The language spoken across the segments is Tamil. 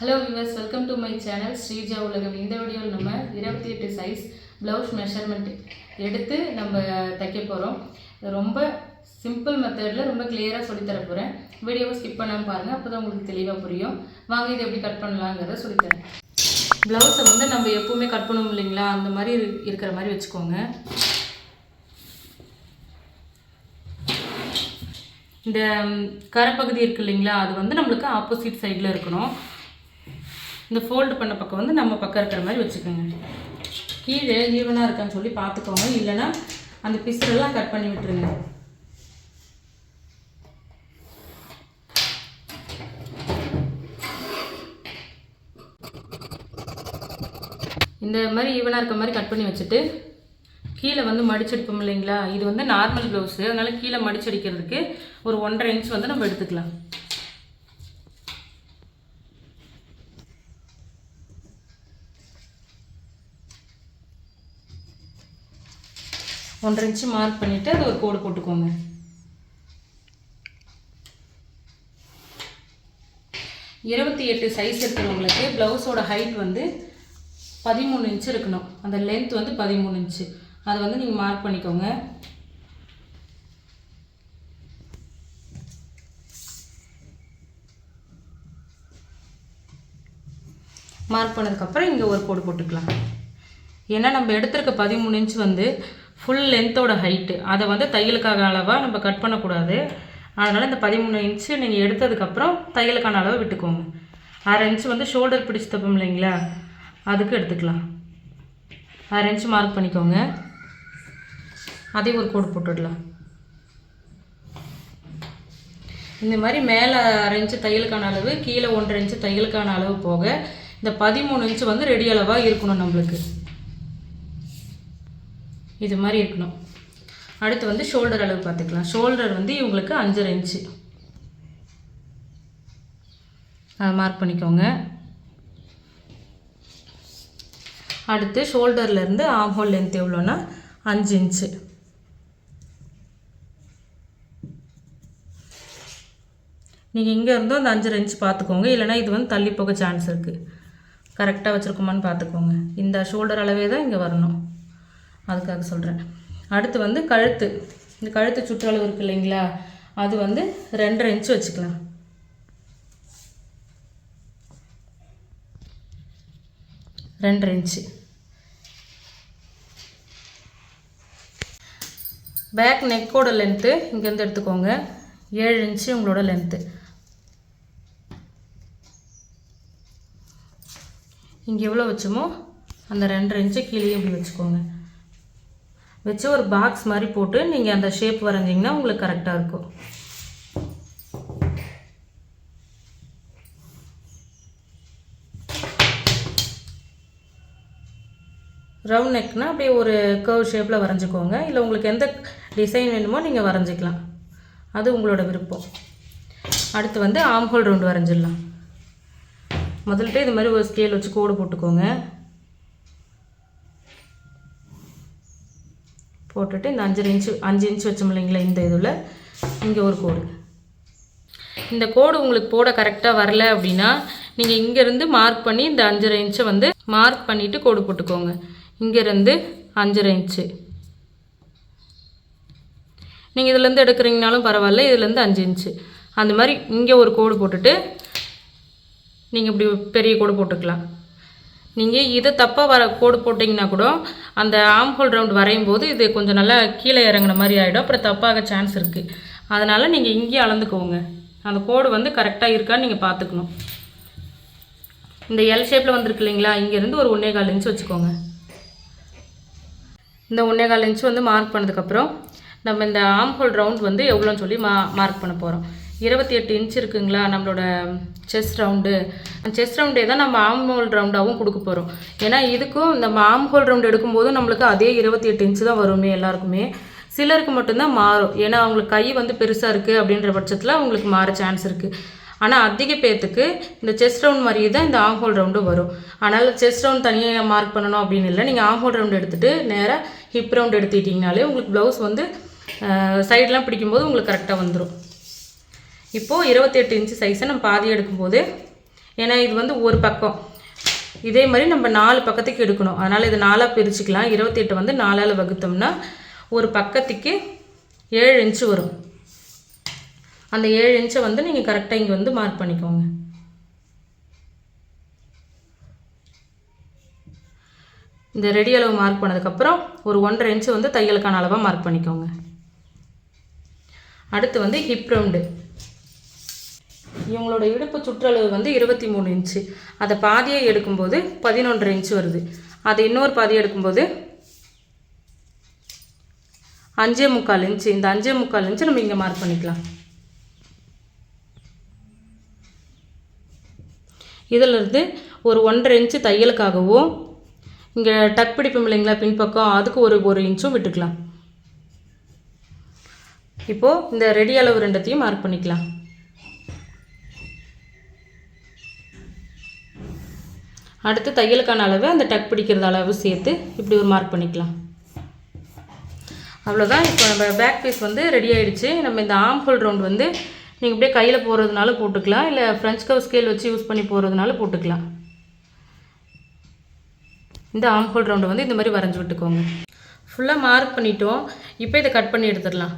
Hello viewers welcome to my channel Sreeja உலகம் இந்த வீடியோவில் நம்ம இருபத்தி எட்டு சைஸ் ப்ளவுஸ் மெஷர்மெண்ட் எடுத்து நம்ம தைக்க போகிறோம் ரொம்ப சிம்பிள் மெத்தடில் ரொம்ப கிளியராக சொல்லித்தர போகிறேன் வீடியோவை ஸ்கிப் பண்ணாமல் பாருங்கள் அப்போ தான் உங்களுக்கு தெளிவாக புரியும். வாங்க இதை எப்படி கட் பண்ணலாங்கிறத சொல்லித்தரேன். ப்ளவுஸை வந்து நம்ம எப்பவுமே கட் பண்ணணும் இல்லைங்களா? அந்த மாதிரி இருக்கிற மாதிரி வச்சுக்கோங்க. இந்த ம், கரைப்பகுதி இருக்கு இல்லைங்களா? அது வந்து நம்மளுக்கு ஆப்போசிட் சைடில் இருக்கணும். இந்த ஃபோல்டு பண்ண பக்கம் வந்து நம்ம பக்கம் இருக்கிற மாதிரி வச்சுக்கோங்க. கீழே ஈவனாக இருக்கான்னு சொல்லி பார்த்துக்கோங்க. இல்லைன்னா அந்த பிசுறெல்லாம் கட் பண்ணி விட்டுருங்க. இந்த மாதிரி ஈவனாக இருக்க மாதிரி கட் பண்ணி வச்சுட்டு கீழே வந்து மடிச்சடிப்போம் இல்லைங்களா? இது வந்து நார்மல் ப்ளவுஸு அதனால் கீழே மடிச்சடிக்கிறதுக்கு ஒரு ஒன்றரை இன்ச் வந்து நம்ம எடுத்துக்கலாம். ஒன்றரை இன்ச்சு மார்க் பண்ணிவிட்டு அது ஒரு கோடு போட்டுக்கோங்க. இருபத்தி எட்டு சைஸ் இருக்கிறவங்களுக்கு ப்ளவுஸோட ஹைட் வந்து பதிமூணு இன்ச்சு இருக்கணும். அந்த லென்த் வந்து பதிமூணு இன்ச்சு அதை வந்து நீங்கள் மார்க் பண்ணிக்கோங்க. மார்க் பண்ணதுக்கப்புறம் இங்கே ஒரு கோடு போட்டுக்கலாம். ஏன்னா நம்ம எடுத்திருக்க பதிமூணு இன்ச் வந்து ஃபுல் லென்த்தோட ஹைட்டு அதை வந்து தையலுக்காக அளவாக நம்ம கட் பண்ணக்கூடாது. அதனால் இந்த பதிமூணு இன்ச்சு நீங்கள் எடுத்ததுக்கப்புறம் தையலுக்கான அளவை விட்டுக்கோங்க. அரை இன்ச்சு வந்து ஷோல்டர் பிடிச்சி தப்போம் இல்லைங்களா? அதுக்கு எடுத்துக்கலாம். அரை இன்ச்சு மார்க் பண்ணிக்கோங்க. அதையும் ஒரு கோடு போட்டுடலாம். இந்த மாதிரி மேலே அரை இன்ச்சு தையலுக்கான அளவு கீழே ஒன்றரை இன்ச்சு தையலுக்கான அளவு போக இந்த பதிமூணு இன்ச்சு வந்து ரெடி அளவாக இருக்கணும் நம்மளுக்கு. இது மாதிரி இருக்கணும். அடுத்து வந்து ஷோல்டர் அளவு பார்த்துக்கலாம். ஷோல்டர் வந்து இவங்களுக்கு அஞ்சரை இன்ச்சு அதை மார்க் பண்ணிக்கோங்க. அடுத்து ஷோல்டர்லேருந்து ஆம் ஹோல் லென்த் எவ்வளோன்னா அஞ்சு இன்ச்சு நீங்கள் இங்கே இருந்தோ அந்த அஞ்சரை இன்ச் பார்த்துக்கோங்க. இல்லைனா இது வந்து தள்ளி போக சான்ஸ் இருக்குது கரெக்டாக வச்சுருக்கோமான்னு பார்த்துக்கோங்க. இந்த ஷோல்டர் அளவே தான் இங்கே வரணும். அதுக்காக சொல்கிறேன் அடுத்து வந்து கழுத்து. இந்த கழுத்து சுற்றளவு இருக்கு இல்லைங்களா? அது வந்து ரெண்டரை இன்ச் வச்சுக்கலாம். ரெண்டரை இன்ச்சு பேக் நெக்கோட லென்த்து இங்கேருந்து எடுத்துக்கோங்க. ஏழு இன்ச்சு உங்களோட லென்த்து இங்கே எவ்வளோ வச்சோமோ அந்த ரெண்டரை இன்ச்சு கீழே இப்படி வச்சுக்கோங்க. வச்சு ஒரு பாக்ஸ் மாதிரி போட்டு நீங்கள் அந்த ஷேப் வரைஞ்சிங்கன்னா உங்களுக்கு கரெக்டாக இருக்கும். ரவுண்ட் நெக்னால் அப்படியே ஒரு கர்வ் ஷேப்பில் வரைஞ்சிக்கோங்க. இல்லை உங்களுக்கு எந்த டிசைன் வேணுமோ நீங்கள் வரைஞ்சிக்கலாம். அது உங்களோட விருப்பம். அடுத்து வந்து ஆம்ஹோல் ரவுண்ட் வரைஞ்சிடலாம். முதல்கிட்ட இது மாதிரி ஒரு ஸ்கேல் வச்சு கோடு போட்டுக்கோங்க. போட்டுட்டு இந்த அஞ்சரை இன்ச்சு அஞ்சு இன்ச்சு வச்சோம் இல்லைங்களா இந்த இதில்? இங்கே ஒரு கோடு. இந்த கோடு உங்களுக்கு போட கரெக்டாக வரல அப்படின்னா நீங்கள் இங்கேருந்து மார்க் பண்ணி இந்த அஞ்சரை இன்ச்சை வந்து மார்க் பண்ணிவிட்டு கோடு போட்டுக்கோங்க. இங்கேருந்து அஞ்சரை இன்ச்சு நீங்கள் இதுலேருந்து எடுக்கிறீங்கனாலும் பரவாயில்ல இதுலேருந்து அஞ்சு இன்ச்சு அந்த மாதிரி இங்கே ஒரு கோடு போட்டுட்டு நீங்கள் இப்படி பெரிய கோடு போட்டுக்கலாம். நீங்கள் இதை தப்பாக வர கோடு போட்டிங்கன்னா கூட அந்த ஆம் ஹோல் ரவுண்ட் வரையும் போது இது கொஞ்சம் நல்லா கீழே இறங்குன மாதிரி ஆகிடும் அப்புறம் தப்பாக சான்ஸ் இருக்குது அதனால் நீங்கள் இங்கேயே அளந்துக்கோங்க. அந்த கோடு வந்து கரெக்டாக இருக்கான்னு நீங்கள் பார்த்துக்கணும். இந்த எல் ஷேப்பில் வந்திருக்கு இல்லைங்களா? இங்கேருந்து ஒரு ஒன்றே கால் இன்ச் வச்சுக்கோங்க. இந்த ஒன்றே கால் இன்ச் வந்து மார்க் பண்ணதுக்கப்புறம் நம்ம இந்த ஆம் ஹோல் ரவுண்ட் வந்து எவ்வளோன்னு சொல்லி மா மார்க் பண்ண போகிறோம் இருபத்தி எட்டு இன்ச் இருக்குங்களா நம்மளோட செஸ் ரவுண்டு அந்த செஸ் ரவுண்டே தான் நம்ம ஆம் ஹோல் ரவுண்டாகவும் கொடுக்க போகிறோம் ஏன்னா இதுக்கும் நம்ம ஆம் ஹோல் ரவுண்டு எடுக்கும்போது நம்மளுக்கு அதே இருபத்தி எட்டு இன்ச்சு தான் வருமே எல்லாருக்குமே. சிலருக்கு மட்டும்தான் மாறும். ஏன்னா அவங்களுக்கு கை வந்து பெருசாக இருக்குது அப்படின்ற பட்சத்தில் அவங்களுக்கு மாற சான்ஸ் இருக்குது ஆனால் அதிக பேர்த்துக்கு இந்த செஸ் ரவுண்ட் மாதிரியே தான் இந்த ஆம் ஹோல் ரவுண்டும் வரும். அதனால் செஸ் ரவுண்ட் தனியாக மார்க் பண்ணணும் அப்படின்னு இல்லை. நீங்கள் ஆம் ஹோல் ரவுண்ட் எடுத்துகிட்டு நேராக ஹிப் ரவுண்ட் எடுத்துக்கிட்டிங்கனாலே உங்களுக்கு ப்ளவுஸ் வந்து சைடெலாம் பிடிக்கும்போது உங்களுக்கு கரெக்டாக வந்துடும் இப்போது இருபத்தெட்டு இன்ச்சு சைஸை நம்ம பாதி எடுக்கும்போது ஏன்னா இது வந்து ஒரு பக்கம். இதே மாதிரி நம்ம நாலு பக்கத்துக்கு எடுக்கணும். அதனால் இது நாலாக பிரிச்சுக்கலாம். இருபத்தெட்டு வந்து நாலால் வகுத்தோம்னா ஒரு பக்கத்துக்கு ஏழு இன்ச்சு வரும். அந்த ஏழு இன்ச்சை வந்து நீங்கள் கரெக்டாக இங்கே வந்து மார்க் பண்ணிக்கோங்க. இந்த ரெடி அளவு மார்க் பண்ணதுக்கப்புறம் ஒரு ஒன்றரை இன்ச்சு வந்து தையலுக்கான அளவாக மார்க் பண்ணிக்கோங்க. அடுத்து வந்து ஹிப் ரவுண்டு இவங்களோட இடுப்பு சுற்றளவு வந்து இருபத்தி மூணு இன்ச்சு அதை பாதியை எடுக்கும்போது பதினொன்றரை இன்ச்சு வருது. அதை இன்னொரு பாதியை எடுக்கும்போது அஞ்சே முக்கால் இன்ச்சு இந்த அஞ்சே முக்கால் இன்ச்சு நம்ம இங்கே மார்க் பண்ணிக்கலாம். இதிலிருந்து ஒரு ஒன்றரை இன்ச்சு தையலுக்காகவும் இங்கே டக் பிடிப்போம் இல்லைங்களா பின்பக்கம் அதுக்கு ஒரு ஒரு இன்ச்சும் விட்டுக்கலாம். இப்போது இந்த ரெடி அளவு ரெண்டத்தையும் மார்க் பண்ணிக்கலாம். அடுத்து தையலுக்கான அளவு அந்த டக் பிடிக்கிறது அளவு சேர்த்து இப்படி ஒரு மார்க் பண்ணிக்கலாம். அவ்வளோதான் இப்போ நம்ம பேக் பீஸ் வந்து ரெடி ஆகிடுச்சு நம்ம இந்த ஆம் ஹோல் ரவுண்ட் வந்து நீங்கள் அப்படியே கையில் போடுறதுனால போட்டுக்கலாம். இல்லை ஃப்ரெஞ்ச் கவ் ஸ்கேல் வச்சு யூஸ் பண்ணி போகிறதுனாலும் போட்டுக்கலாம். இந்த ஆம் ஹோல் ரவுண்டை வந்து இந்த மாதிரி வரைஞ்சி விட்டுக்கோங்க. ஃபுல்லாக மார்க் பண்ணிட்டோம். இப்போ இதை கட் பண்ணி எடுத்துடலாம்.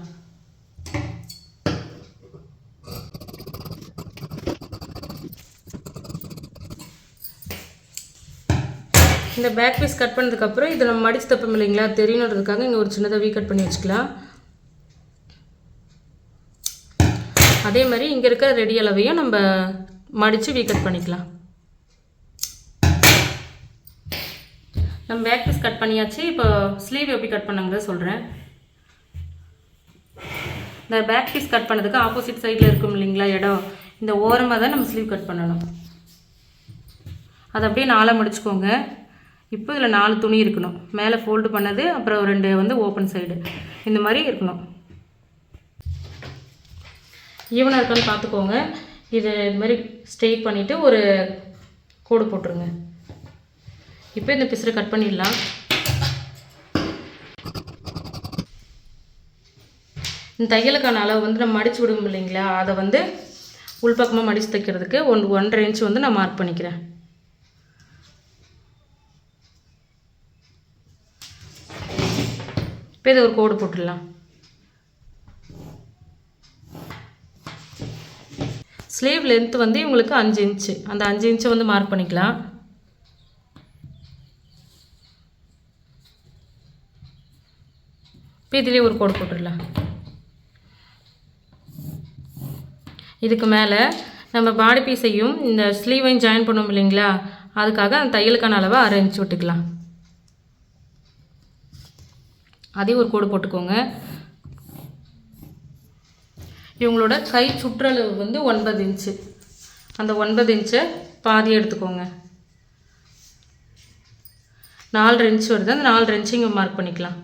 இந்த பேக் பீஸ் கட் பண்ணதுக்கப்புறம் இதை நம்ம மடிச்சு தப்போம் இல்லைங்களா? தெரியணுன்றதுக்காக இங்கே ஒரு சின்னதாக வீ கட் பண்ணி வச்சுக்கலாம். அதே மாதிரி இங்கே இருக்கிற ரெடி அளவையும் நம்ம மடித்து வீ கட் பண்ணிக்கலாம். நம்ம பேக் பீஸ் கட் பண்ணியாச்சு. இப்போ ஸ்லீவ் எப்படி கட் பண்ணுங்கிறத சொல்கிறேன் இந்த பேக் பீஸ் கட் பண்ணதுக்கு ஆப்போசிட் சைடில் இருக்கும் இல்லைங்களா இடம்? இந்த ஓரமாக தான் நம்ம ஸ்லீவ் கட் பண்ணணும். அதை அப்படியே நாளாக முடிச்சுக்கோங்க. இப்போ இதில் நாலு துணி இருக்கணும். மேலே ஃபோல்டு பண்ணது அப்புறம் ரெண்டு வந்து ஓப்பன் சைடு இந்த மாதிரி இருக்கணும். ஈவனாக இருக்கான்னு பார்த்துக்கோங்க. இதை இது மாதிரி ஸ்ட்ரெயிட் பண்ணிவிட்டு ஒரு கோடு போட்டுருங்க. இப்போ இந்த பிசரை கட் பண்ணிடலாம். இந்த தையலுக்கான அளவு வந்து நம்ம மடித்து விடுவோம் இல்லைங்களா? அதை வந்து உள்பக்கமாக மடித்து தைக்கிறதுக்கு ஒன் ஒன்றரை இன்ச் வந்து நான் மார்க் பண்ணிக்கிறேன். இப்போ இதை ஒரு கோடு போட்டுடலாம். ஸ்லீவ் லென்த் வந்து இவங்களுக்கு அஞ்சு இன்ச்சு. அந்த அஞ்சு இன்ச்சை வந்து மார்க் பண்ணிக்கலாம். இப்போ இதுலேயே ஒரு கோடு போட்டுடலாம். இதுக்கு மேலே நம்ம பாடி பீஸையும் இந்த ஸ்லீவையும் ஜாயின் பண்ணோம் இல்லைங்களா? அதுக்காக அந்த தையலுக்கான அளவை அரேஞ்ச் விட்டுக்கலாம். அதையும் ஒரு கோடு போட்டுக்கோங்க. இவங்களோட கை சுற்றளவு வந்து ஒன்பது இன்ச்சு. அந்த ஒன்பது இன்ச்சை பாதி எடுத்துக்கோங்க. நாலு இன்ச்சு வருது. அந்த நாலு இன்ச்சு இங்கே மார்க் பண்ணிக்கலாம்.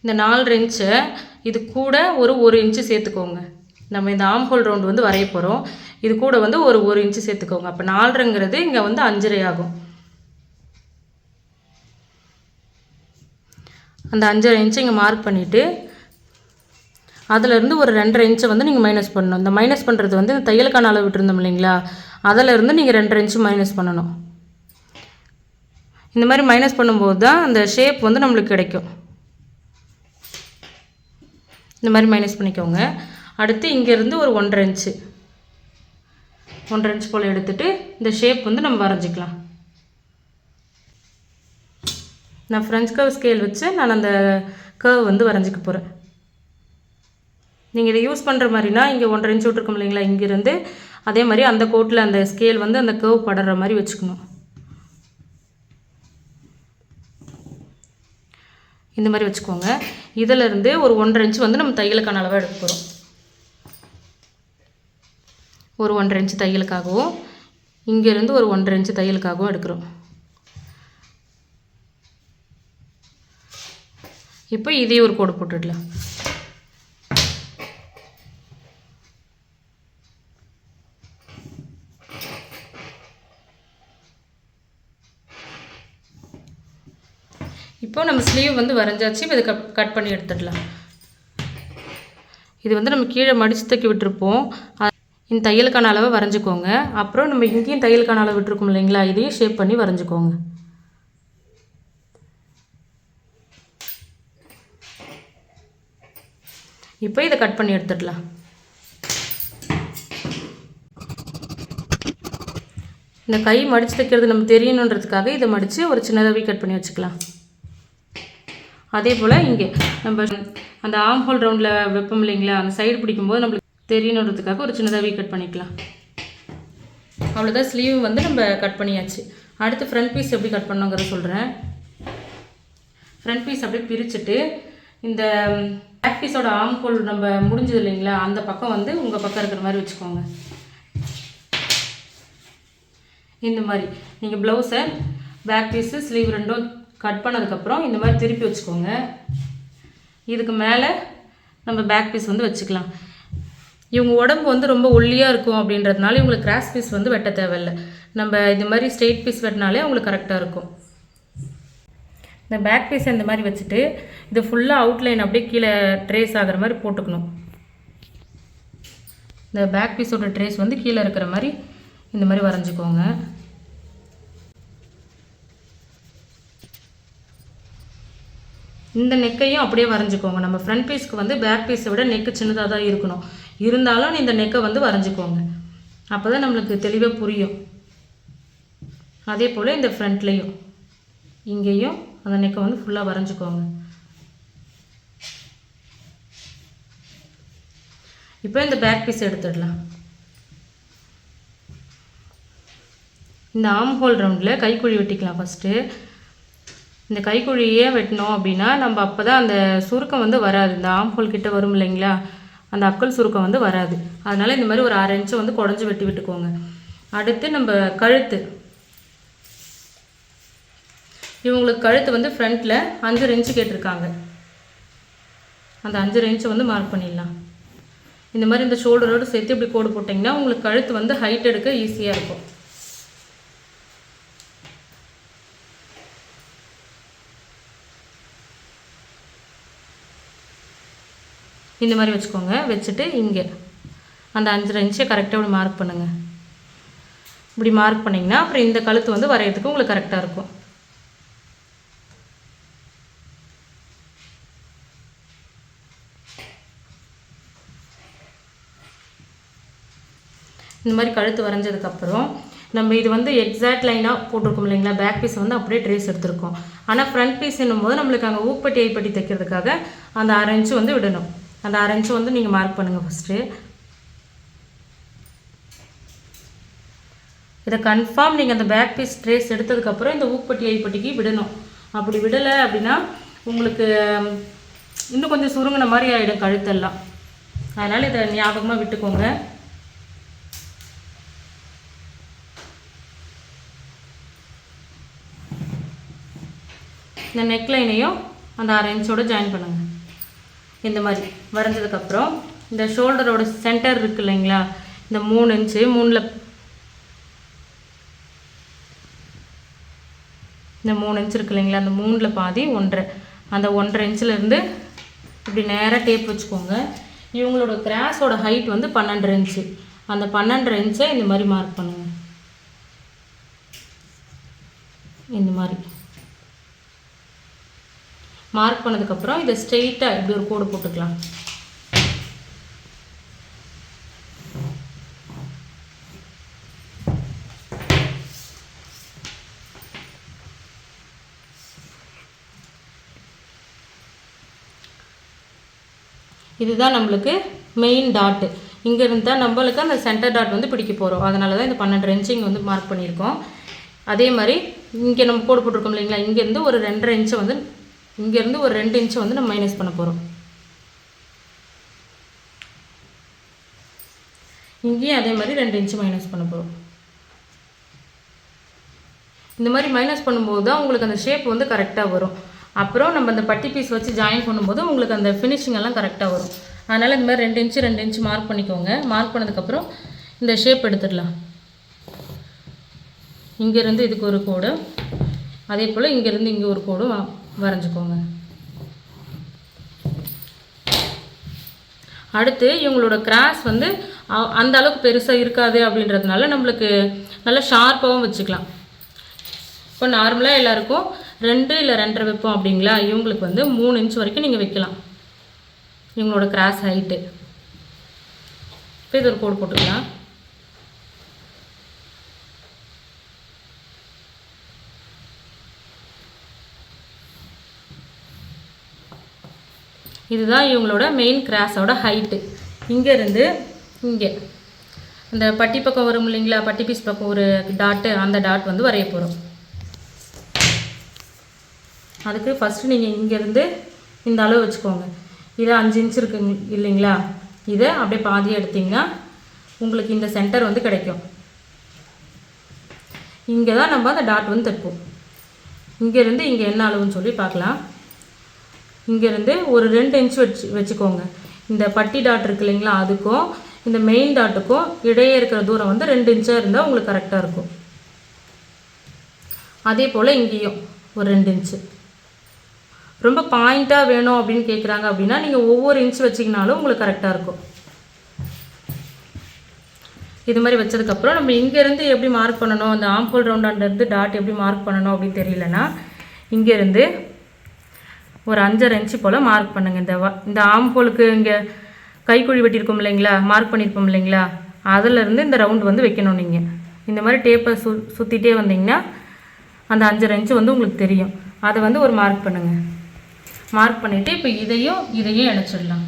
இந்த நாலு இன்ச்சை இது கூட ஒரு ஒரு இன்ச்சு சேர்த்துக்கோங்க. நம்ம இந்த ஆம் ஹோல் ரவுண்டு வந்து வரைய போகிறோம் இது கூட வந்து ஒரு ஒரு இன்ச்சு சேர்த்துக்கோங்க. அப்போ நாலரைங்கிறது இங்கே வந்து அஞ்சரை ஆகும். அந்த அஞ்சரை இன்ச்சு இங்கே மார்க் பண்ணிவிட்டு அதிலேருந்து ஒரு ரெண்டரை இன்ச்சை வந்து நீங்கள் மைனஸ் பண்ணணும். இந்த மைனஸ் பண்ணுறது வந்து இந்த தையலுக்கான அளவு விட்டுருந்தோம் இல்லைங்களா? அதிலேருந்து நீங்கள் ரெண்டரை இன்ச்சு மைனஸ் பண்ணணும். இந்த மாதிரி மைனஸ் பண்ணும்போது தான் அந்த ஷேப் வந்து நம்மளுக்கு கிடைக்கும். இந்த மாதிரி மைனஸ் பண்ணிக்கோங்க. அடுத்து இங்கேருந்து ஒரு ஒன்றரை இன்ச்சு ஒன்றரை இன்ச் போல் எடுத்துகிட்டு இந்த ஷேப் வந்து நம்ம வரைஞ்சிக்கலாம். நான் ஃப்ரெஞ்ச் கர்வ் ஸ்கேல் வச்சு நான் அந்த கர்வ் வந்து வரைஞ்சிக்க போகிறேன் நீங்கள் இதை யூஸ் பண்ணுற மாதிரினா இங்கே ஒன்றரை இன்ச் விட்ருக்கோம் இல்லைங்களா? இங்கேருந்து அதே மாதிரி அந்த கோட்டில் அந்த ஸ்கேல் வந்து அந்த கர்வ் படுற மாதிரி வச்சுக்கணும். இந்த மாதிரி வச்சுக்கோங்க. இதிலிருந்து ஒரு ஒன்றரை இன்ச் வந்து நம்ம தையலுக்கான அளவாக எடுக்க போகிறோம் ஒரு ஒன்றரை இன்ச் தையலுக்காகவும் இங்கேருந்து ஒரு ஒன்றரை இன்ச் தையலுக்காகவும் எடுக்கிறோம். இப்போ இதையும் ஒரு கோடு போட்டுடலாம். இப்போ நம்ம ஸ்லீவ் வந்து வரைஞ்சாச்சு இப்போ இதை கட் கட் பண்ணி எடுத்துடலாம். இது வந்து நம்ம கீழே மடித்து தைக்க விட்டுருப்போம். இந்த தையலுக்கான அளவை வரைஞ்சிக்கோங்க. அப்புறம் நம்ம இங்கேயும் தையலுக்கான அளவு விட்டுருக்கோம் இல்லைங்களா? இதையும் ஷேப் பண்ணி வரைஞ்சிக்கோங்க. இப்போ இதை கட் பண்ணி எடுத்துடலாம். இந்த கை மடித்து தைக்கிறது நம்ம தெரியணுன்றதுக்காக இதை மடித்து ஒரு சின்னதாகவே கட் பண்ணி வச்சுக்கலாம். அதே போல் இங்கே நம்ம அந்த ஆம் ஹோல் ரவுண்டில் வைப்போம் இல்லைங்களா? அந்த சைடு பிடிக்கும்போது நம்மளுக்கு தெரியணுன்றதுக்காக ஒரு சின்னதாகவே கட் பண்ணிக்கலாம். அவ்வளோதான் ஸ்லீவ் வந்து நம்ம கட் பண்ணியாச்சு. அடுத்து ஃப்ரண்ட் பீஸ் எப்படி கட் பண்ணுங்கிறத சொல்கிறேன் ஃப்ரண்ட் பீஸ் அப்படியே பிரிச்சுட்டு இந்த பேக் பீஸோட ஆம் கோல் நம்ம முடிஞ்சது இல்லைங்களா? அந்த பக்கம் வந்து உங்கள் பக்கம் இருக்கிற மாதிரி வச்சுக்கோங்க. இந்த மாதிரி. நீங்கள் ப்ளவுஸை பேக் பீஸு ஸ்லீவ் ரெண்டும் கட் பண்ணதுக்கப்புறம் இந்த மாதிரி திருப்பி வச்சுக்கோங்க. இதுக்கு மேலே நம்ம பேக் பீஸ் வந்து வச்சுக்கலாம். இவங்க உடம்பு வந்து ரொம்ப ஒல்லியாக இருக்கும் அப்படின்றதுனால இவங்களுக்கு கிராஸ் பீஸ் வந்து வெட்ட தேவையில்லை. நம்ம இந்த மாதிரி ஸ்ட்ரெயிட் பீஸ் வெட்டினாலே அவங்களுக்கு கரெக்டாக இருக்கும். இந்த பேக் பீஸ் இந்த மாதிரி வச்சுட்டு இது ஃபுல்லாக அவுட்லைன் அப்படியே கீழே ட்ரேஸ் ஆகிற மாதிரி போட்டுக்கணும். இந்த பேக் பீஸோட ட்ரேஸ் வந்து கீழே இருக்கிற மாதிரி இந்த மாதிரி வரைஞ்சிக்கோங்க. இந்த நெக்கையும் அப்படியே வரைஞ்சிக்கோங்க. நம்ம ஃப்ரண்ட் பீஸ்க்கு வந்து பேக் பீஸை விட நெக்கு சின்னதாக தான் இருக்கணும். இருந்தாலும் இந்த நெக்கை வந்து வரைஞ்சிக்கோங்க. அப்போ தான் நம்மளுக்கு தெளிவாக புரியும். அதே போல் இந்த ஃப்ரண்ட்லேயும் இங்கேயும் அந்த நெக்கை வந்து ஃபுல்லாக வரைஞ்சிக்கோங்க. இப்போ இந்த பேக் பீஸ் எடுத்துடலாம். இந்த ஆம் ஹோல் ரவுண்டில் கைக்குழி வெட்டிக்கலாம் ஃபஸ்ட்டு இந்த கைக்குழியே வெட்டினோம் அப்படின்னா நம்ம அப்போ தான் அந்த சுருக்கம் வந்து வராது. இந்த ஆம் ஹோல் கிட்டே வரும் இல்லைங்களா? அந்த அக்கல் சுருக்கம் வந்து வராது. அதனால் இந்த மாதிரி ஒரு அரை இன்ச்சு வந்து குடஞ்சி வெட்டி விட்டுக்கோங்க. அடுத்து நம்ம கழுத்து. இவங்களுக்கு கழுத்து வந்து ஃப்ரண்ட்டில் அஞ்சு இன்ச்சு கேட்டிருக்காங்க. அந்த அஞ்சு இன்ச்சை வந்து மார்க் பண்ணிடலாம். இந்த மாதிரி இந்த ஷோல்டரோடு சேர்த்து இப்படி கோடு போட்டிங்கன்னா உங்களுக்கு கழுத்து வந்து ஹைட் எடுக்க ஈஸியாக இருக்கும். இந்த மாதிரி வச்சுக்கோங்க. வச்சுட்டு இங்கே அந்த அஞ்சரை இன்ச்சை கரெக்டாக இப்படி மார்க் பண்ணுங்கள் இப்படி மார்க் பண்ணிங்கன்னா அப்புறம் இந்த கழுத்து வந்து வரையிறதுக்கு உங்களுக்கு கரெக்டாக இருக்கும். இந்த மாதிரி கழுத்து வரைஞ்சதுக்கப்புறம் நம்ம இது வந்து எக்ஸாக்ட் லைனாக போட்டிருக்கோம் இல்லைங்களா? பேக் பீஸ் வந்து அப்படியே ட்ரேஸ் எடுத்திருக்கோம். ஆனால் ஃப்ரண்ட் பீஸ் போது நம்மளுக்கு அங்கே ஊப்பட்டி ஐப்பட்டி தைக்கிறதுக்காக அந்த அரை இன்ச்சு வந்து விடணும். அந்த அரை இன்ச்சு வந்து நீங்கள் மார்க் பண்ணுங்கள் ஃபஸ்ட்டு இதை கன்ஃபார்ம் நீங்கள் அந்த பேக் பீஸ் ட்ரேஸ் எடுத்ததுக்கப்புறம் இந்த ஊப்பட்டி ஐப்பட்டிக்கு விடணும். அப்படி விடலை அப்படின்னா உங்களுக்கு இன்னும் கொஞ்சம் சுருங்கின மாதிரி ஆகிடும் கழுத்தெல்லாம். அதனால் இதை ஞாபகமாக விட்டுக்கோங்க. இந்த நெக்லைனையும் அந்த அரை இன்ச்சோட ஜாயின் பண்ணுங்கள் இந்த மாதிரி வரைஞ்சதுக்கப்புறம் இந்த ஷோல்டரோட சென்டர் இருக்கு இல்லைங்களா? இந்த மூணு இன்ச்சு மூணில் இந்த மூணு இன்ச் இருக்கு இல்லைங்களா? அந்த மூணில் பாதி ஒன்றரை. அந்த ஒன்றரை இன்ச்சிலேருந்து இப்படி நேராக டேப் வச்சுக்கோங்க. இவங்களோட கிராஸோட ஹைட் வந்து பன்னெண்டரை இன்ச்சு அந்த பன்னெண்டரை இன்ச்சை இந்த மாதிரி மார்க் பண்ணுங்கள் இந்த மாதிரி. மார்க் பண்ணதுக்கப்புறம் இதை ஸ்ட்ரெயிட்டாக இப்படி ஒரு கோடு போட்டுக்கலாம். இதுதான் நம்மளுக்கு மெயின் டாட்டு இங்கேருந்து தான் நம்மளுக்கு அந்த சென்டர் டாட் வந்து பிடிக்க போகிறோம் அதனால தான் இந்த பன்னெண்டு ரெஞ்சிங் வந்து மார்க் பண்ணியிருக்கோம். அதே மாதிரி இங்கே நம்ம கோடு போட்டிருக்கோம் இல்லைங்களா? இங்கேருந்து ஒரு ரெண்டரை இன்ச்சை வந்து இங்கேருந்து ஒரு ரெண்டு இன்ச்சை வந்து நம்ம மைனஸ் பண்ண போகிறோம் இங்கேயும் அதே மாதிரி ரெண்டு இன்ச்சு மைனஸ் பண்ண போகிறோம் இந்த மாதிரி மைனஸ் பண்ணும்போது தான் உங்களுக்கு அந்த ஷேப் வந்து கரெக்டாக வரும். அப்புறம் நம்ம அந்த பட்டி பீஸ் வச்சு ஜாயின் பண்ணும்போது உங்களுக்கு அந்த ஃபினிஷிங் எல்லாம் கரெக்டாக வரும். அதனால் இந்த மாதிரி ரெண்டு இன்ச்சு ரெண்டு இன்ச்சு மார்க் பண்ணிக்கோங்க. மார்க் பண்ணதுக்கப்புறம் இந்த ஷேப் எடுத்துடலாம். இங்கேருந்து இதுக்கு ஒரு கோடு. அதே போல் இங்கேருந்து இங்கே ஒரு கோடு வரைஞ்சிக்கோங்க. அடுத்து இவங்களோட கிராஸ் வந்து அ- அந்த அளவுக்கு பெருசாக இருக்காது அப்படின்றதுனால நம்மளுக்கு நல்லா ஷார்ப்பாகவும் வச்சுக்கலாம். இப்போ நார்மலாக எல்லாருக்கும் ரெண்டு இல்லை ரெண்டரை வைப்போம் அப்படிங்களா? இவங்களுக்கு வந்து மூணு இன்ச் வரைக்கும் நீங்கள் வைக்கலாம். இவங்களோட கிராஸ் ஹைட்டு இப்போ இது ஒரு கோடு போட்டுக்கலாம். இதுதான் இவங்களோட மெயின் கிராஸோட ஹைட்டு இங்கேருந்து இங்கே. இந்த பட்டி பக்கம் வரும் இல்லைங்களா? பட்டி பீஸ் பக்கம் ஒரு டாட்டு அந்த டாட் வந்து வரைய போகிறோம் அதுக்கு ஃபஸ்ட்டு நீங்கள் இங்கேருந்து இந்த அளவு வச்சுக்கோங்க. இதை அஞ்சு இன்ச் இருக்குங்க இல்லைங்களா? இதை அப்படியே பாதி எடுத்தீங்கன்னா உங்களுக்கு இந்த சென்டர் வந்து கிடைக்கும். இங்கே தான் நம்ம அந்த டாட் வந்து தைப்போம் இங்கேருந்து இங்கே என்ன அளவுன்னு சொல்லி பார்க்கலாம். இங்கேருந்து ஒரு ரெண்டு இன்ச் வச்சு வச்சுக்கோங்க. இந்த பட்டி டாட் இருக்கு இல்லைங்களா அதுக்கும் இந்த மெயின் டாட்டுக்கும் இடையே இருக்கிற தூரம் வந்து ரெண்டு இன்ச்சாக இருந்தால் உங்களுக்கு கரெக்டாக இருக்கும். அதே போல் இங்கேயும் ஒரு ரெண்டு இன்ச்சு ரொம்ப பாயிண்ட்டாக வேணும் அப்படின்னு கேட்குறாங்க அப்படின்னா நீங்கள் ஒவ்வொரு இன்ச் வச்சிங்கனாலும் உங்களுக்கு கரெக்டாக இருக்கும். இது மாதிரி வச்சதுக்கப்புறம் நம்ம இங்கேருந்து எப்படி மார்க் பண்ணணும் அந்த ஆம்போல் ரவுண்டாண்டது டாட் எப்படி மார்க் பண்ணணும் அப்படின்னு தெரியலனா இங்கேருந்து ஒரு அஞ்சரை இன்ச்சு போல் மார்க் பண்ணுங்க. இந்த வ- இந்த ஆம்போலுக்கு இங்கே கைக்குழி வெட்டியிருக்கோம் இல்லைங்களா? மார்க் பண்ணியிருப்போம் இல்லைங்களா? அதிலிருந்து இந்த ரவுண்டு வந்து வைக்கணும் நீங்கள் இந்த மாதிரி டேப்பை சு சுற்றிட்டே வந்தீங்கன்னா அந்த அஞ்சரை இன்ச்சு வந்து உங்களுக்கு தெரியும். அதை வந்து ஒரு மார்க் பண்ணுங்கள் மார்க் பண்ணிவிட்டு இப்போ இதையும் இதையும் இணைச்சிடலாம்.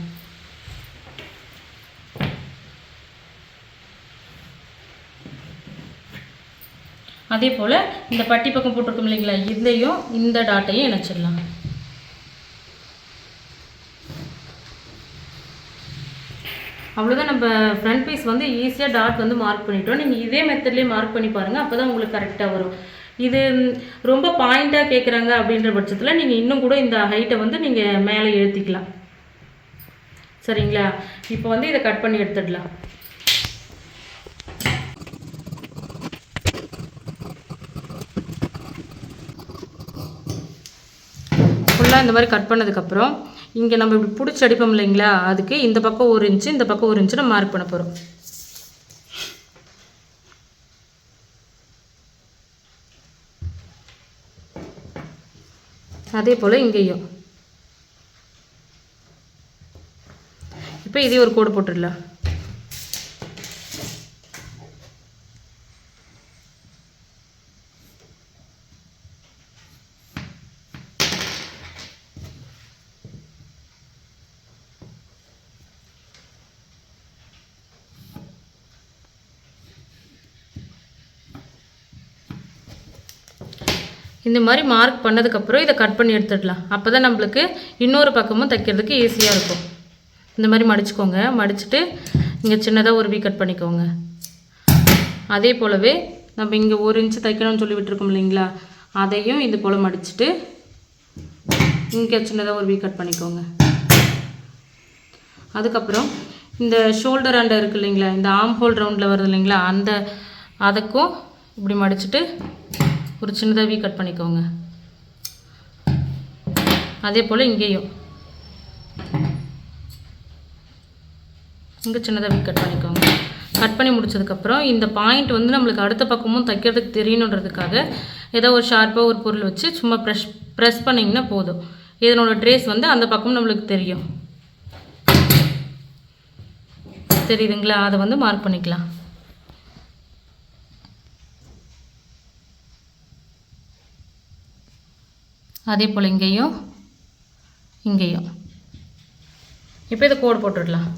அதே போல் இந்த பட்டி பக்கம் போட்டிருக்கோம் இல்லைங்களா? இதையும் இந்த டாட்டையும் இணைச்சிடலாம். அவ்வளோதான் நம்ம ஃப்ரண்ட் பீஸ் வந்து ஈஸியாக டாட் வந்து மார்க் பண்ணிட்டோம். நீங்கள் இதே மெத்தட்லேயே மார்க் பண்ணி பாருங்கள் அப்போ தான் உங்களுக்கு கரெக்டாக வரும். இது ரொம்ப பாயிண்ட்டாக கேட்குறாங்க அப்படின்ற பட்சத்தில் நீங்கள் இன்னும் கூட இந்த ஹைட்டை வந்து நீங்கள் மேலே ஏற்றிக்கலாம் சரிங்களா? இப்போ வந்து இதை கட் பண்ணி எடுத்துடலாம். ஃபுல்லாக இந்த மாதிரி கட் பண்ணதுக்கப்புறம் இங்கே நம்ம இப்படி பிடிச்சி அடிப்போம் இல்லைங்களா? அதுக்கு இந்த பக்கம் ஒரு இன்ச்சு இந்த பக்கம் ஒரு இன்ச்சு நம்ம மார்க் பண்ண போகிறோம் அதே போல் இங்கேயும். இப்போ இதே ஒரு கோடு போட்டுடலாம். இந்த மாதிரி மார்க் பண்ணதுக்கப்புறம் இதை கட் பண்ணி எடுத்துடலாம். அப்போ தான் நம்மளுக்கு இன்னொரு பக்கமும் தைக்கிறதுக்கு ஈஸியாக இருக்கும். இந்த மாதிரி மடிச்சுக்கோங்க. மடிச்சுட்டு இங்கே சின்னதாக ஒரு வீ கட் பண்ணிக்கோங்க. அதே போலவே நம்ம இங்கே ஒரு இன்ச்சு தைக்கணும்னு சொல்லி விட்டுருக்கோம் இல்லைங்களா? அதையும் இது போல் மடிச்சுட்டு இங்கே சின்னதாக ஒரு வீ கட் பண்ணிக்கோங்க. அதுக்கப்புறம் இந்த ஷோல்டர் அண்டை இருக்குது இல்லைங்களா? இந்த ஆம் ஹோல் ரவுண்டில் வருது இல்லைங்களா? அந்த அதுக்கும் இப்படி மடிச்சுட்டு ஒரு சின்னதாக வி கட் பண்ணிக்கோங்க. அதே போல் இங்கேயும். இங்கே சின்னதாக கட் பண்ணிக்கோங்க. கட் பண்ணி முடிச்சதுக்கப்புறம் இந்த பாயிண்ட் வந்து நம்மளுக்கு அடுத்த பக்கமும் தைக்கிறதுக்கு தெரியணுன்றதுக்காக ஏதோ ஒரு ஷார்ப்பாக ஒரு பொருள் வச்சு சும்மா ப்ரெஷ் ப்ரெஸ் பண்ணிங்கன்னா போதும். இதனோட ட்ரேஸ் வந்து அந்த பக்கம் நம்மளுக்கு தெரியும். தெரியுதுங்களா? அதை வந்து மார்க் பண்ணிக்கலாம். அதே போல் இங்கேயும் இங்கேயும். இப்போ இதை கோடு போட்டுடலாம்.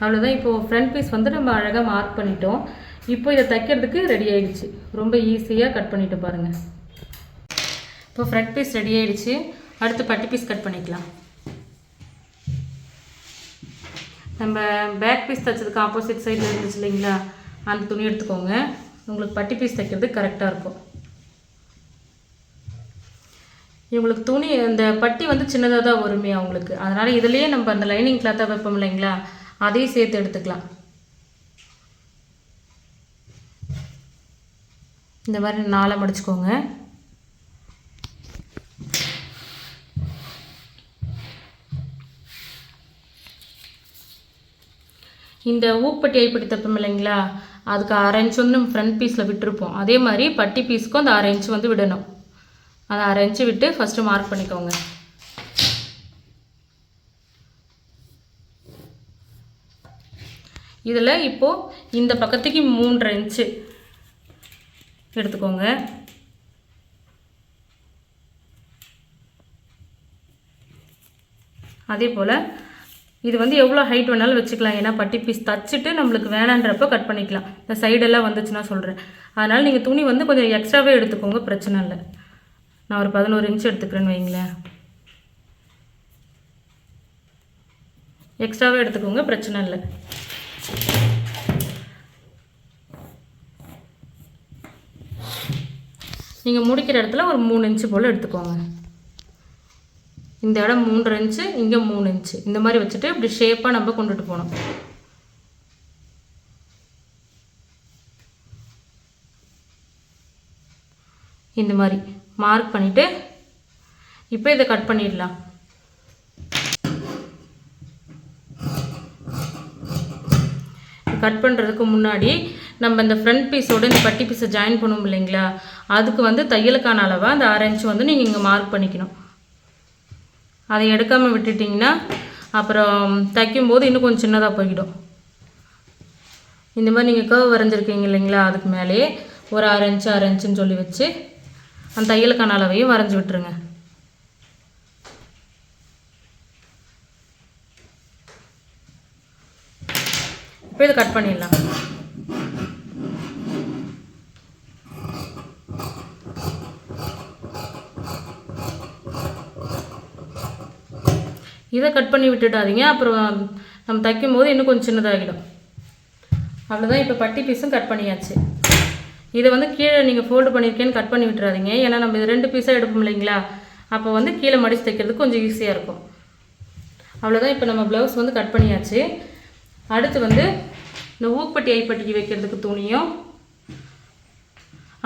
அவ்வளோதான் இப்போது ஃப்ரண்ட் பீஸ் வந்து நம்ம அழகாக மார்க் பண்ணிட்டோம். இப்போ இதை தைக்கிறதுக்கு ரெடி ஆயிடுச்சு. ரொம்ப ஈஸியாக கட் பண்ணிட்டு பாருங்கள் இப்போ ஃப்ரண்ட் பீஸ் ரெடி ஆயிடுச்சு. அடுத்து பட்டி பீஸ் கட் பண்ணிக்கலாம். நம்ம பேக் பீஸ் தைச்சதுக்கு ஆப்போசிட் சைடில் இருந்துச்சு இல்லைங்களா? அந்த துணி எடுத்துக்கோங்க. உங்களுக்கு பட்டி பீஸ் தைக்கிறது கரெக்டாக இருக்கும். இவங்களுக்கு துணி இந்த பட்டி வந்து சின்னதாக தான் வருமே அவங்களுக்கு. அதனால் இதுலேயே நம்ம அந்த லைனிங் கிளாத்தாக வைப்போம் இல்லைங்களா? அதையும் சேர்த்து எடுத்துக்கலாம். இந்த மாதிரி நாளை மடிச்சுக்கோங்க. இந்த ஊப்பட்டி ஐப்பட்டி தப்போம் இல்லைங்களா? அதுக்கு அரை இன்ச் வந்து நம்ம ஃப்ரண்ட் பீஸில் விட்டுருப்போம். அதே மாதிரி பட்டி பீஸுக்கும் அந்த அரை இன்ச் வந்து விடணும். அதை அரை இன்ச்சு விட்டு ஃபஸ்ட்டு மார்க் பண்ணிக்கோங்க. இதில் இப்போது இந்த பக்கத்துக்கு மூன்றரை இன்ச்சு எடுத்துக்கோங்க. அதே போல் இது வந்து எவ்வளோ ஹைட் வேணாலும் வச்சுக்கலாம். ஏன்னா பட்டி பீஸ் தச்சுட்டு நம்மளுக்கு வேணான்றப்போ கட் பண்ணிக்கலாம். இந்த சைடெல்லாம் வந்துச்சுன்னா சொல்கிறேன் அதனால் நீங்கள் துணி வந்து கொஞ்சம் எக்ஸ்ட்ராவே எடுத்துக்கோங்க பிரச்சனை இல்லை. நான் ஒரு பதினோரு இன்ச் எடுத்துக்கிறேன்னு வைங்களேன். எக்ஸ்ட்ராவே எடுத்துக்கோங்க பிரச்சனை இல்லை. நீங்கள் முடிக்கிற இடத்துல ஒரு மூணு இன்ச்சு போல் எடுத்துக்கோங்க. இந்த இடம் மூன்றரை இன்ச்சு இங்கே மூணு இன்ச்சு இந்த மாதிரி வச்சுட்டு இப்படி ஷேப்பாக நம்ம கொண்டுட்டு போகணும். இந்த மாதிரி மார்க் பண்ணிவிட்டு இப்போ இதை கட் பண்ணிடலாம். கட் பண்ணுறதுக்கு முன்னாடி நம்ம இந்த ஃப்ரண்ட் பீஸோட இந்த பட்டி பீஸை ஜாயின் பண்ணுவோம் இல்லைங்களா? அதுக்கு வந்து தையலுக்கான அளவாக அந்த அரை இன்ச் வந்து நீங்கள் இங்கே மார்க் பண்ணிக்கணும். அதை எடுக்காமல் விட்டுட்டிங்கன்னா அப்புறம் தைக்கும்போது இன்னும் கொஞ்சம் சின்னதாக போய்கிடும் இந்த மாதிரி நீங்கள் கர்வ் வரைஞ்சிருக்கீங்க இல்லைங்களா? அதுக்கு மேலேயே ஒரு அரை இன்ச்சு அரை இன்ச்சுன்னு சொல்லி வச்சு அந்த தையலுக்கான அளவையும் வரைஞ்சி விட்டுருங்க. இப்போ இதை கட் பண்ணிடலாம். இதை கட் பண்ணி விட்டுடாதீங்க. அப்புறம் நம்ம தைக்கும் போது இன்னும் கொஞ்சம் சின்னதாகிடும். அவ்வளோதான் இப்போ பட்டி பீஸும் கட் பண்ணியாச்சு. இதை வந்து கீழே நீங்கள் ஃபோல்டு பண்ணியிருக்கேன்னு கட் பண்ணி விட்டுறாதீங்க. ஏன்னா நம்ம இது ரெண்டு பீஸாக எடுப்போம் இல்லைங்களா? அப்போ வந்து கீழே மடித்து தைக்கிறதுக்கு கொஞ்சம் ஈஸியாக இருக்கும். அவ்வளோதான் இப்போ நம்ம ப்ளவுஸ் வந்து கட் பண்ணியாச்சு. அடுத்து வந்து இந்த ஊப்பட்டி ஐப்பட்டிக்கு வைக்கிறதுக்கு துணியும்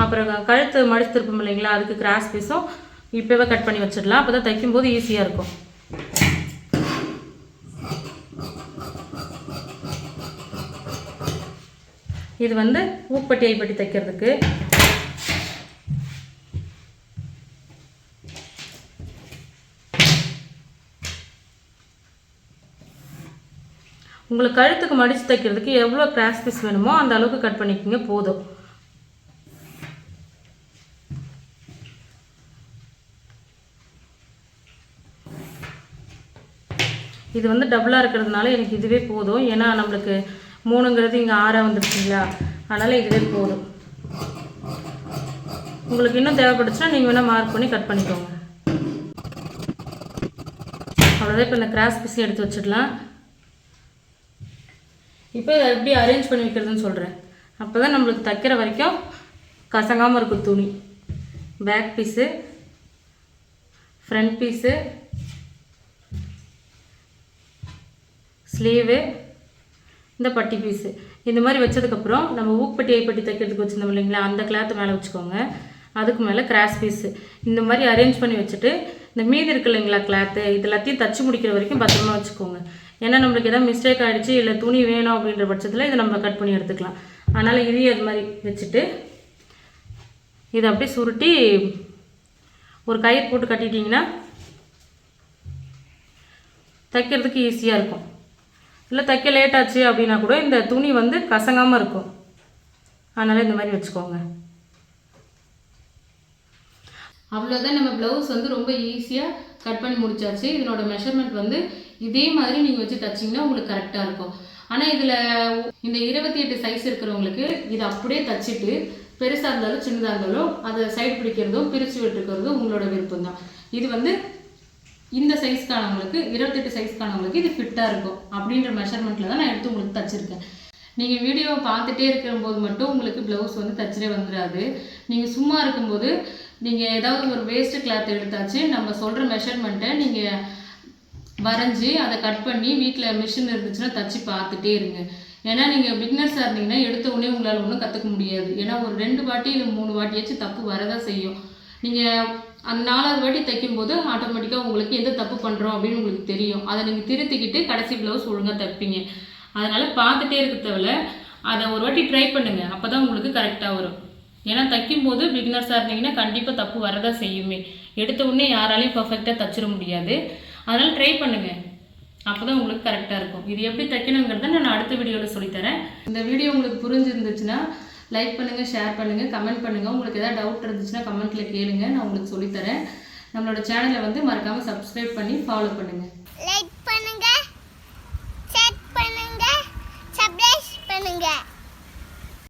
அப்புறம் கழுத்து மடித்து திருப்பம் இல்லைங்களா அதுக்கு கிராஸ் பீஸும் இப்போவே கட் பண்ணி வச்சிடலாம். அப்போ தான் தைக்கும்போது ஈஸியாக இருக்கும். இது வந்து ஊப்பட்டி ஐப்பட்டி தைக்கிறதுக்கு. உங்களுக்கு கழுத்துக்கு மடித்து தைக்கிறதுக்கு எவ்வளோ கிராஸ் பீஸ் வேணுமோ அந்த அளவுக்கு கட் பண்ணிக்கோங்க போதும். இது வந்து டபுளாக இருக்கிறதுனால எனக்கு இதுவே போதும். ஏன்னா நம்மளுக்கு மூணுங்கிறது இங்கே ஆறாக வந்துருச்சுங்களா அதனால் இதுவே போதும். உங்களுக்கு இன்னும் தேவைப்படுச்சுன்னா நீங்கள் வேணால் மார்க் பண்ணி கட் பண்ணிக்கோங்க. அவ்வளோதான் இப்போ இந்த கிராஸ் பீஸ் எடுத்து வச்சிடலாம். இப்போ இதை எப்படி அரேஞ்ச் பண்ணி வைக்கிறதுன்னு சொல்கிறேன் அப்போ தான் நம்மளுக்கு தைக்கிற வரைக்கும் கசங்காமல் இருக்கும் துணி. Back piece front piece sleeve இந்த பட்டி பீஸு இந்த மாதிரி வச்சதுக்கப்புறம் நம்ம ஊப்பட்டி ஐப்பட்டி தைக்கிறதுக்கு வச்சுருந்தோம் இல்லைங்களா? அந்த கிளாத்தை மேலே வச்சுக்கோங்க. அதுக்கு மேலே கிராஸ் பீஸு இந்த மாதிரி அரேஞ்ச் பண்ணி வச்சுட்டு இந்த மீதி இருக்கு இல்லைங்களா கிளாத்து இது எல்லாத்தையும் தச்சு முடிக்கிற வரைக்கும் பத்திரமா வச்சுக்கோங்க. ஏன்னா நம்மளுக்கு எதாவது மிஸ்டேக் ஆகிடுச்சு இல்லை துணி வேணும் அப்படின்ற பட்சத்தில் இதை நம்ம கட் பண்ணி எடுத்துக்கலாம். அதனால் இதையும் அது மாதிரி வச்சுட்டு இதை அப்படியே சுருட்டி ஒரு கயிறு போட்டு கட்டிட்டிங்கன்னா தைக்கிறதுக்கு ஈஸியாக இருக்கும். இல்லை தைக்க லேட் ஆச்சு அப்படின்னா கூட இந்த துணி வந்து கசங்காமல் இருக்கும். அதனால் இந்த மாதிரி வச்சுக்கோங்க. அவ்வளோதான் நம்ம ப்ளவுஸ் வந்து ரொம்ப ஈஸியாக கட் பண்ணி முடிச்சாச்சு. இதனோட மெஷர்மெண்ட் வந்து இதே மாதிரி நீங்கள் வச்சு தைச்சிங்கன்னா உங்களுக்கு கரெக்டாக இருக்கும். ஆனால் இதில் இந்த இருபத்தி எட்டு சைஸ் இருக்கிறவங்களுக்கு இதை அப்படியே தச்சுட்டு பெருசாக இருந்தாலும் சின்னதாக இருந்தாலும் அதை சைடு பிடிக்கிறதும் பிரித்து விட்டுருக்கிறதும் உங்களோட விருப்பம் தான் இது வந்து இந்த சைஸ்க்கானவங்களுக்கு இருபத்தெட்டு சைஸ்க்கானவங்களுக்கு இது ஃபிட்டாக இருக்கும். அப்படின்ற மெஷர்மெண்ட்டில் தான் நான் எடுத்து உங்களுக்கு தைச்சிருக்கேன். நீங்கள் வீடியோவை பார்த்துட்டே இருக்கும்போது மட்டும் உங்களுக்கு ப்ளவுஸ் வந்து தச்சிலே வந்துடாது நீங்கள் சும்மா இருக்கும்போது நீங்கள் ஏதாவது ஒரு வேஸ்ட்டு கிளாத் எடுத்தாச்சு நம்ம சொல்கிற மெஷர்மெண்ட்டை நீங்கள் வரைஞ்சி அதை கட் பண்ணி வீட்டில் மிஷின் இருந்துச்சுன்னா தச்சு பார்த்துட்டே இருங்க. ஏன்னா நீங்கள் பிக்னர்ஸாக இருந்தீங்கன்னா எடுத்த உடனே உங்களால் ஒன்றும் கற்றுக்க முடியாது. ஏன்னா ஒரு ரெண்டு வாட்டி இல்லை மூணு வாட்டியாச்சும் தப்பு வரதான் செய்யும். நீங்கள் அந்த நாலாவது வாட்டி தைக்கும்போது ஆட்டோமேட்டிக்காக உங்களுக்கு எந்த தப்பு பண்ணுறோம் அப்படின்னு உங்களுக்கு தெரியும். அதை நீங்கள் திருத்திக்கிட்டு கடைசி ப்ளவுஸ் ஒழுங்காக தைப்பீங்க. அதனால் பார்த்துட்டே இருக்க தவிர அதை ஒரு வாட்டி ட்ரை பண்ணுங்கள் அப்போ தான் உங்களுக்கு கரெக்டாக வரும். ஏன்னா தைக்கும்போது பிகினர்ஸாக இருந்தீங்கன்னா கண்டிப்பாக தப்பு வரதான் செய்யுமே. எடுத்த உடனே யாராலையும் பர்ஃபெக்டாக தச்சிட முடியாது. அதனால் ட்ரை பண்ணுங்கள் அப்போ தான் உங்களுக்கு கரெக்டாக இருக்கும். இது எப்படி தைக்கணுங்கிறத நான் அடுத்த வீடியோவில் சொல்லித்தரேன். இந்த வீடியோ உங்களுக்கு புரிஞ்சிருந்துச்சுன்னா லைக் பண்ணுங்கள் ஷேர் பண்ணுங்கள் கமெண்ட் பண்ணுங்கள் உங்களுக்கு எதாவது டவுட் இருந்துச்சுன்னா கமெண்ட்டில் கேளுங்க. நான் உங்களுக்கு சொல்லித்தரேன். நம்மளோட சேனலை வந்து மறக்காமல் சப்ஸ்கிரைப் பண்ணி ஃபாலோ பண்ணுங்கள் லைக் பண்ணுங்கள் பண்ணுங்கள் சப்ஸ்கிரைப் பண்ணுங்கள்